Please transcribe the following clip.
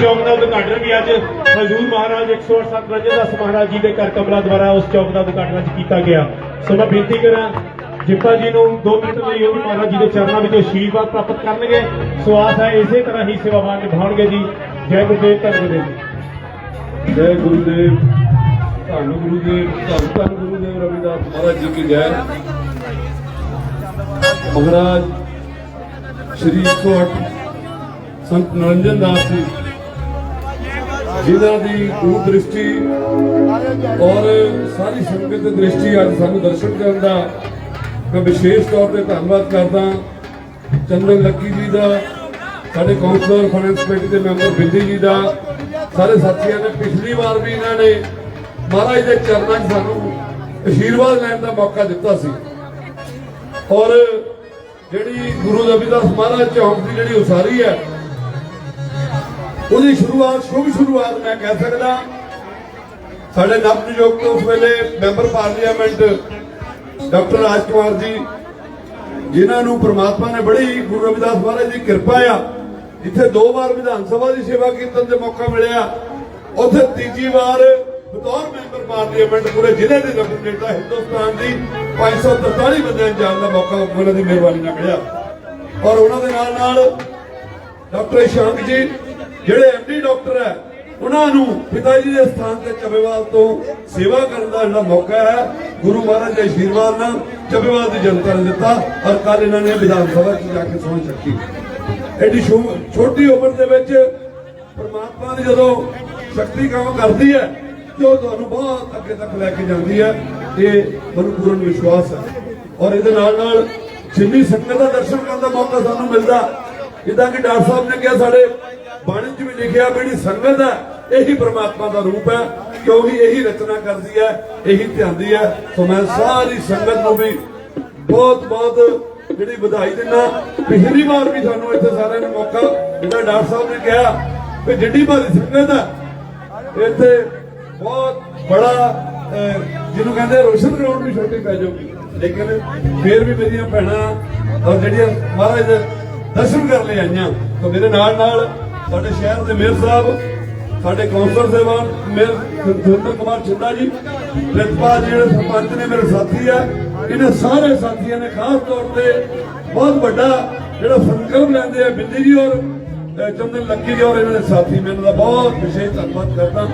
ਚੌਕ ਦਾ ਉਦਘਾਟਨ ਵੀ ਅੱਜ ਹਜ਼ੂਰ ਮਹਾਰਾਜ 108 ਰਜਦਾਸ ਮਹਾਰਾਜ ਜੀ ਦੇ ਘਰ ਕਮਲਾ ਦੁਆਰਾ ਉਸ ਚੌਕ ਦਾ ਉਦਘਾਟਨ ਅੱਜ ਕੀਤਾ ਗਿਆ। ਸੋ ਮੈਂ ਬੇਨਤੀ ਕਰਾਂ, ਜਿੱਪਾ ਜੀ ਨੂੰ 2 ਮਿੰਟ ਲਈ ਉਹ ਵੀ ਮਹਾਰਾਜ ਜੀ ਦੇ ਚਰਨਾਂ ਵਿੱਚ ਅਸ਼ੀਰਵਾਦ ਪ੍ਰਾਪਤ ਕਰਨਗੇ। ਸੋ ਆਸ ਹੈ ਇਸੇ ਤਰ੍ਹਾਂ ਹੀ ਸੇਵਾਵਾਂ ਨਿਭਾਉਣਗੇ ਜੀ। ਜੈ ਗੁਰਦੇਵ, ਧੰਨ ਗੁਰਦੇਵ। ਜੈ ਗੁਰੂਦੇਵ, ਧੰਨ ਗੁਰੂਦੇਵ, ਧੰਨ ਧੰਨ ਗੁਰੂਦੇਵ ਰਵਿਦਾਸ ਮਹਾਰਾਜ ਜੀ ਕੀ ਜੈ। ਮਹਾਰਾਜ ਸ਼੍ਰੀ 108 ਸੰਤ ਨਰਿੰਦਰ ਦਾਸ ਜੀ ਜਿਨ੍ਹਾਂ ਦੀ ਦੂਰ ਦ੍ਰਿਸ਼ਟੀ ਔਰ ਸਾਰੀ ਸੰਗਤ ਦੀ ਦ੍ਰਿਸ਼ਟੀ ਅੱਜ ਸਾਨੂੰ ਦਰਸ਼ਨ ਕਰਨ ਦਾ ਮੈਂ ਵਿਸ਼ੇਸ਼ ਤੌਰ ਤੇ ਧੰਨਵਾਦ ਕਰਦਾ। ਚੰਦਨ ਲੱਕੀ ਜੀ ਦਾ, ਸਾਡੇ ਕਾਉਂਸਲਰ ਫਾਈਨੈਂਸ ਕਮੇਟੀ ਦੇ ਮੈਂਬਰ ਬਿੰਦੀ ਜੀ ਦਾ, ਸਾਰੇ ਸਾਥੀਆਂ ਨੇ, ਪਿਛਲੀ ਵਾਰ ਵੀ ਇਹਨਾਂ ਨੇ ਮਹਾਰਾਜ ਦੇ ਚਰਨਾਂ 'ਚ ਸਾਨੂੰ ਅਸ਼ੀਰਵਾਦ ਲੈਣ ਦਾ ਮੌਕਾ ਦਿੱਤਾ ਸੀ। ਔਰ ਜਿਹੜੀ ਗੁਰੂ ਰਵਿਦਾਸ ਮਹਾਰਾਜ ਚੌਂਕ ਦੀ ਜਿਹੜੀ ਉਸਾਰੀ ਹੈ ਉਹਦੀ ਸ਼ੁਰੂਆਤ ਸ਼ੁਭ ਸ਼ੁਰੂਆਤ ਮੈਂ ਕਹਿ ਸਕਦਾ, ਸਾਡੇ ਨਵਨਿਯੁਕਤ ਉਸ ਵੇਲੇ member parliament doctor Raj Kumar ji, ਜਿਨ੍ਹਾਂ ਨੂੰ ਪ੍ਰਮਾਤਮਾ ਨੇ ਬੜੀ ਗੁਰੂ ਰਵਿਦਾਸ ਮਹਾਰਾਜ ਦੀ ਕਿਰਪਾ ਆ ਜਿੱਥੇ ਦੋ ਵਾਰ ਵਿਧਾਨ ਸਭਾ ਦੀ ਸੇਵਾ ਕੀਰਤਨ ਦੇ ਮੌਕਾ ਮਿਲਿਆ। ਉੱਥੇ ਤੀਜੀ ਵਾਰ ਬਤੌਰ ਮੈਂਬਰ ਪਾਰਲੀਮੈਂਟ ਪੂਰੇ ਜ਼ਿਲ੍ਹੇ ਦੇ ਰਿਪਰੈਜ਼ੈਂਟੇਟਿਵ ਹਿੰਦੁਸਤਾਨ ਦੀ 543 ਬੰਦਿਆਂ ਨੂੰ ਜਾਣ ਦਾ ਮੌਕਾ ਉਹਨਾਂ ਦੀ ਮਿਹਰਬਾਨੀ ਨਾਲ ਮਿਲਿਆ। ਔਰ ਉਹਨਾਂ ਦੇ ਨਾਲ ਨਾਲ ਡਾਕਟਰ ਸ਼ਾਂਕ ਜੀ ਜਿਹੜੇ ਐਮਡੀ ਡਾਕਟਰ ਹੈ, ਉਹਨਾਂ ਨੂੰ ਪਿਤਾ ਜੀ ਦੇ ਸਥਾਨ ਤੇ ਚੱਬੇਵਾਲ ਤੋਂ ਸੇਵਾ ਕਰਨ ਦਾ ਜਿਹੜਾ ਮੌਕਾ ਹੈ, ਗੁਰੂ ਮਹਾਰਾਜ ਦੇ ਆਸ਼ੀਰਵਾਦ ਨਾਲ ਚੱਬੇਵਾਲ ਦੀ ਜਨਤਾ ਨੇ ਦਿੱਤਾ ਔਰ ਕੱਲ ਇਹਨਾਂ ਨੇ ਵਿਧਾਨ ਸਭਾ 'ਚ ਜਾ ਕੇ ਸਹੁੰ ਚੱਕੀ ਐਡੀ ਛੋਟੀ ਉਮਰ ਦੇ ਵਿੱਚ ਪਰਮਾਤਮਾ ਦੀ ਜਦੋਂ ਸ਼ਕਤੀ ਕੰਮ ਕਰਦੀ ਹੈ, ਤੇ ਉਹ ਤੁਹਾਨੂੰ ਬਹੁਤ ਅੱਗੇ ਤੱਕ ਲੈ ਕੇ ਜਾਂਦੀ ਹੈ, ਇਹ ਮੈਨੂੰ ਪੂਰਨ ਵਿਸ਼ਵਾਸ ਹੈ। ਔਰ ਇਹਦੇ ਨਾਲ ਨਾਲ ਜਿੰਨੀ ਸੰਗਤ ਦਾ ਦਰਸ਼ਨ ਕਰਨ ਦਾ ਮੌਕਾ ਸਾਨੂੰ ਮਿਲਦਾ ਜਿੱਦਾਂ ਕਿ ਡਾਕਟਰ ਸਾਹਿਬ ਨੇ ਕਿਹਾ, ਸਾਡੇ ਬਾਣੀ 'ਚ ਵੀ ਲਿਖਿਆ ਜਿਹੜੀ ਸੰਗਤ ਹੈ, ਇਹੀ ਪ੍ਰਮਾਤਮਾ ਦਾ ਰੂਪ ਹੈ ਕਿਉਂਕਿ ਇਹੀ ਰਚਨਾ ਕਰਦੀ ਹੈ, ਇਹੀ ਧਿਆਉਂਦੀ ਹੈ। ਸੋ ਮੈਂ ਸਾਰੀ ਸੰਗਤ ਨੂੰ ਵੀ ਬਹੁਤ ਬਹੁਤ ਜਿਹੜੀ ਵਧਾਈ ਦਿੰਦਾ ਪਿਛਲੀ ਵਾਰ ਵੀ ਸਾਨੂੰ ਇੱਥੇ ਸਾਰਿਆਂ ਨੂੰ ਮੌਕਾ ਜਿਹੜਾ ਡਾਕਟਰ ਸਾਹਿਬ ਨੇ ਕਿਹਾ ਕਿ ਜਿੱਡੀ ਭਾਰੀ ਸੰਗਤ ਹੈ, ਇੱਥੇ ਬਹੁਤ ਬੜਾ ਜਿਹਨੂੰ ਕਹਿੰਦੇ ਰੋਸ਼ਨ ਗਰਾਊਂਡ ਵੀ ਛੋਟੀ ਪੈ ਜਾਊਗੀ। ਲੇਕਿਨ ਫੇਰ ਵੀ ਮੇਰੀਆਂ ਭੈਣਾਂ ਔਰ ਜਿਹੜੀਆਂ ਮਹਾਰਾਜ ਦਰਸ਼ਨ ਕਰਨ ਲਈ ਆਈਆਂ। ਤਾਂ ਮੇਰੇ ਨਾਲ ਨਾਲ ਸਾਡੇ ਸ਼ਹਿਰ ਦੇ ਮੇਅਰ ਸਾਹਿਬ, ਸਾਡੇ ਕੌਂਸਲ ਸਾਹਿਬਾਨ, ਮੇਅਰ ਸੁਰਿੰਦਰ ਕੁਮਾਰ ਛਿੰਦਾ ਜੀ, ਪ੍ਰਿਤਪਾਲ ਜੀ ਜਿਹੜੇ ਸਰਪੰਚ ਨੇ, ਮੇਰੇ ਸਾਥੀ ਆ, ਇਹਨਾਂ ਸਾਰੇ ਸਾਥੀਆਂ ਨੇ ਖਾਸ ਤੌਰ ਤੇ ਬਹੁਤ ਵੱਡਾ ਜਿਹੜਾ ਸੰਕਲਪ ਲੈਂਦੇ ਆ ਬਿੰਦੀ ਜੀ ਔਰ ਚੰਦਨ ਲੱਕੀ ਜੀ ਔਰ ਇਹਨਾਂ ਦੇ ਸਾਥੀ। ਮੈਨੂੰ ਦਾ ਬਹੁਤ ਵਿਸ਼ੇਸ਼ ਧੰਨਵਾਦ ਕਰਦਾ।